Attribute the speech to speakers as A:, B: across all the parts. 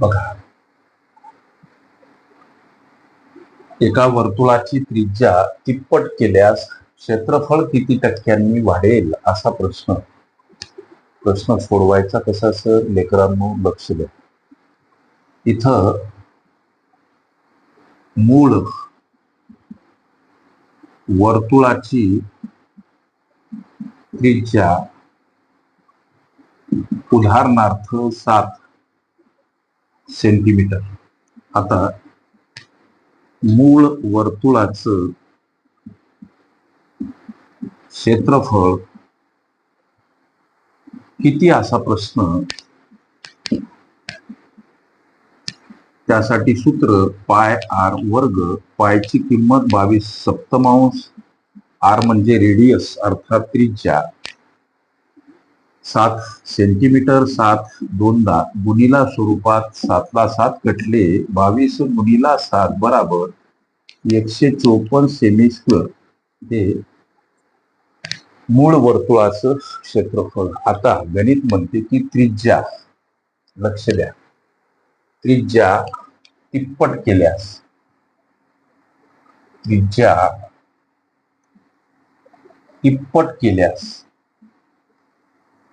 A: बघा. एका वर्तुळाची त्रिज्या तिप्पट केल्यास क्षेत्रफळ किती टक्क्यांनी वाढेल असा प्रश्न. प्रश्न सोडवायचा कसा सर? लेकरांनो लक्ष द्या. इथं मूळ वर्तुळाची त्रिज्या उदाहरणार्थ सात. सेंटीमीटर. आता मूळ वर्तुळाचं क्षेत्रफळ किती असा प्रश्न? त्यासाठी सूत्र पाय आर वर्ग पायची किंमत बावीस सप्तमांश आर म्हणजे रेडियस अर्थात त्रिज्या. सात सेंटीमीटर सात दोनदा गुणिला स्वरूपात सातला सात कटले बावीस गुणिला सात बराबर एकशे चोपन्न सेमी स्क्वेअर हे मूळ वर्तुळाचं क्षेत्रफळ. आता गणित म्हणते की त्रिज्या. लक्ष द्या. त्रिज्या तिप्पट केल्यास. त्रिज्या तिप्पट केल्यास.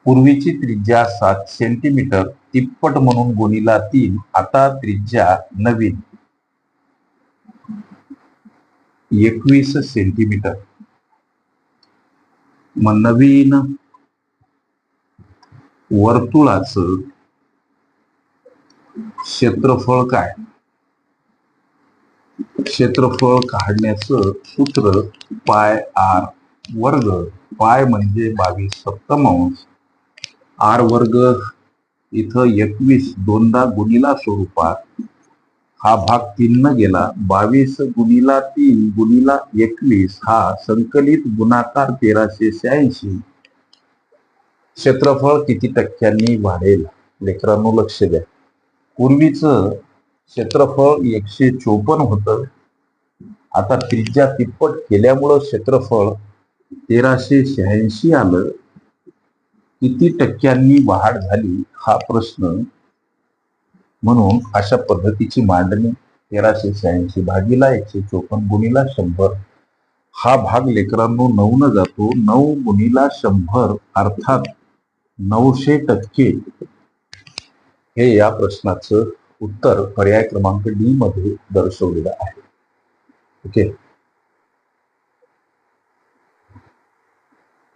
A: पूर्वीची त्रिज्या सात सेंटीमीटर तिप्पट म्हणून गुणिला तीन आता त्रिज्या नवीन. एकवीस सेंटीमीटर मग नवीन वर्तुळाचं क्षेत्रफळ काय? क्षेत्रफळ काढण्याचं सूत्र पाय आर वर्ग. पाय म्हणजे बावीस सप्तमांश. आर वर्ग इथं एकवीस दोनदा गुणिला स्वरूपात हा भाग तीन गेला. बावीस गुणिला तीन गुणिला एकवीस हा संकलित गुणाकार तेराशे शहाऐंशी. क्षेत्रफळ किती टक्क्यांनी वाढेल? लेकरांनो लक्ष द्या. पूर्वीचं क्षेत्रफळ एकशे चोपन्न होतं. आता त्रिज्या तिप्पट केल्यामुळं क्षेत्रफळ तेराशे शहाऐंशी आलं. किती टक्क्यांनी वाढ झाली हा प्रश्न म्हणून अशा पद्धतीची मांडणी तेराशे शहाऐंशी भागीला एकशे चोपन्न गुणीला शंभर. हा भाग लेकरांनो नऊ न जातो. नऊ गुणीला शंभर अर्थात नऊशे टक्के. हे या प्रश्नाचं उत्तर पर्याय क्रमांक डी मध्ये दर्शवलेलं आहे. ओके?